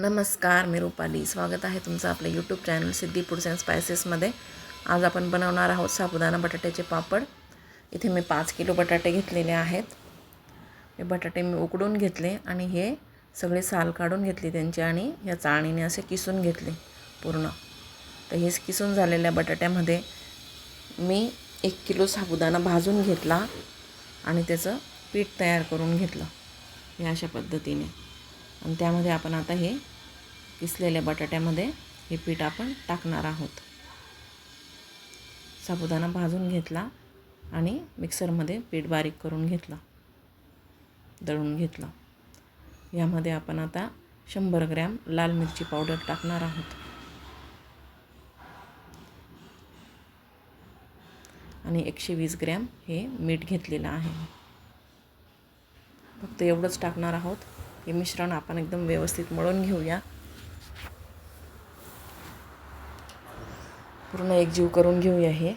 नमस्कार मी रुपाली. स्वागत आहे तुमचं आपलं YouTube channel Siddhi foods and स्पायसेसमध्ये आज आपण बनवणार आहोत साबुदाणा बटाट्याचे पापड. इथे मी पाच किलो बटाटे घेतलेले आहेत. हे बटाटे मी उकडून घेतले आणि हे सगळे साल काढून घेतले त्यांचे आणि या चाळणीने असे किसून घेतले पूर्ण. तर हे किसून झालेल्या बटाट्यामध्ये मी एक किलो साबुदाणा भाजून घेतला आणि त्याचं पीठ तयार करून घेतलं. हे अशा पद्धतीने. आणि त्यामध्ये आपण आता हे किसलेल्या बटाट्यामध्ये हे पीठ आपण टाकणार आहोत. साबुदाणा भाजून घेतला आणि मिक्सरमध्ये पीठ बारीक करून घेतला. दळून घेतला. यामध्ये आपण आता शंभर ग्रॅम लाल मिरची पावडर टाकणार आहोत. आणि एकशे वीस ग्रॅम हे मीठ घेतलेलं आहे. फक्त एवढंच टाकणार आहोत. हे मिश्रण आपण एकदम व्यवस्थित मळून घेऊया. पूर्ण एकजीव करून घेऊया हे.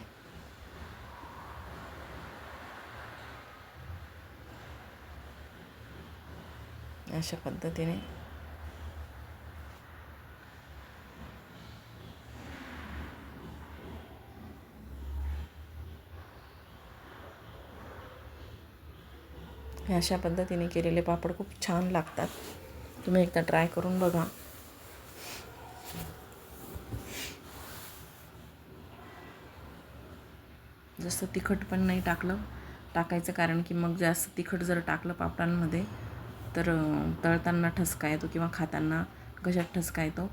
अशा पद्धतीने. हे अशा पद्धतीने केलेले पापड खूप छान लागतात. तुम्ही एकदा ट्राय करून बघा. जास्त तिखट पण नाही टाकलं. टाकायचं कारण की मग जास्त तिखट जर टाकलं पापडांमध्ये तर तळताना ठसका येतो किंवा खाताना घशात ठसका येतो?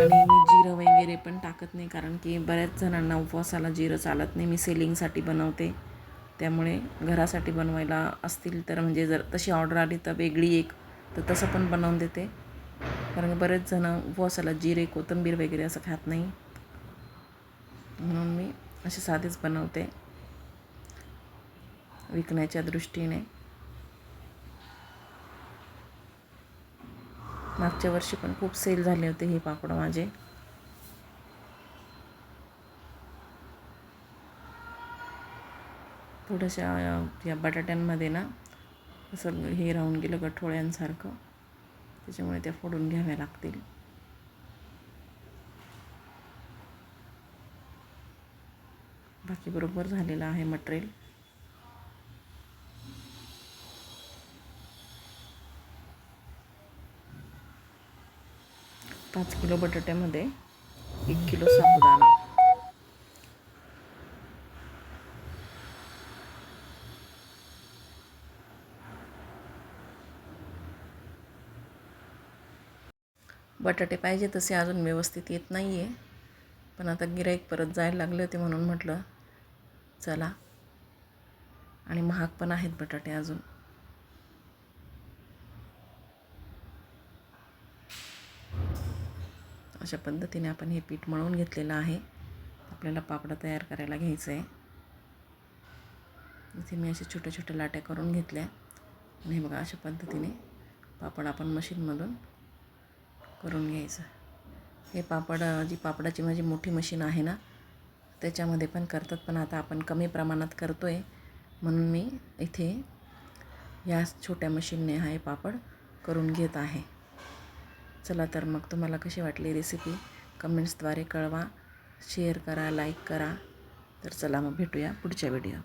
आणि मी जिरं वगैरे पण टाकत नाही कारण की बऱ्याच जणांना उपवासाला जिरं चालत नाही. मी सेलिंगसाठी बनवते. त्यामुळे घरासाठी बनवायला असतील तर म्हणजे जर तशी ऑर्डर आली तर वेगळी एक तर तसं पण बनवून देते. कारण बरेच जणं उपवासाला जिरे कोथिंबीर वगैरे असं खात नाही. म्हणून मी असे साधेच बनवते. विकण्याच्या दृष्टीने. मागच्या वर्षी पण खूप सेल झाले होते हे पापड माझे. थोड्याशा या बटाट्यांमध्ये ना असं हे राहून गेलं गठोळ्यांसारखं. त्याच्यामुळे त्या फोडून घ्याव्या लागतील. बाकी बरोबर झालेलं आहे मटेरियल. पाच किलो बटाट्यामध्ये एक किलो साबुदाणा. बटाटे पाहिजे तसे अजून व्यवस्थित येत नाही आहे पण आता गिराईक परत जायला लागले होते म्हणून म्हटलं चला. आणि महाग पण आहेत बटाटे अजून. अशा पद्धतीने आपण हे पीठ मळून घेतलेलं आहे. आपल्याला पापडं तयार करायला घ्यायचं आहे इथे मी अशा छोट्या छोट्या लाट्या करून घेतल्या. आणि हे बघा अशा पद्धतीने पापड आपण मशीनमधून करून घ्यायचं. हे पापड जी पापडाची माझी मोठी मशीन आहे ना त्याच्यामध्ये पण करतात पण आता आपण कमी प्रमाणात करतो आहे म्हणून मी इथे या छोट्या मशीनने हा हे पापड करून घेत आहे. चला तर मग तुम्हाला कशी वाटली रेसिपी कमेंट्सद्वारे कळवा. शेअर करा लाईक करा. तर चला मग भेटूया पुढच्या व्हिडिओ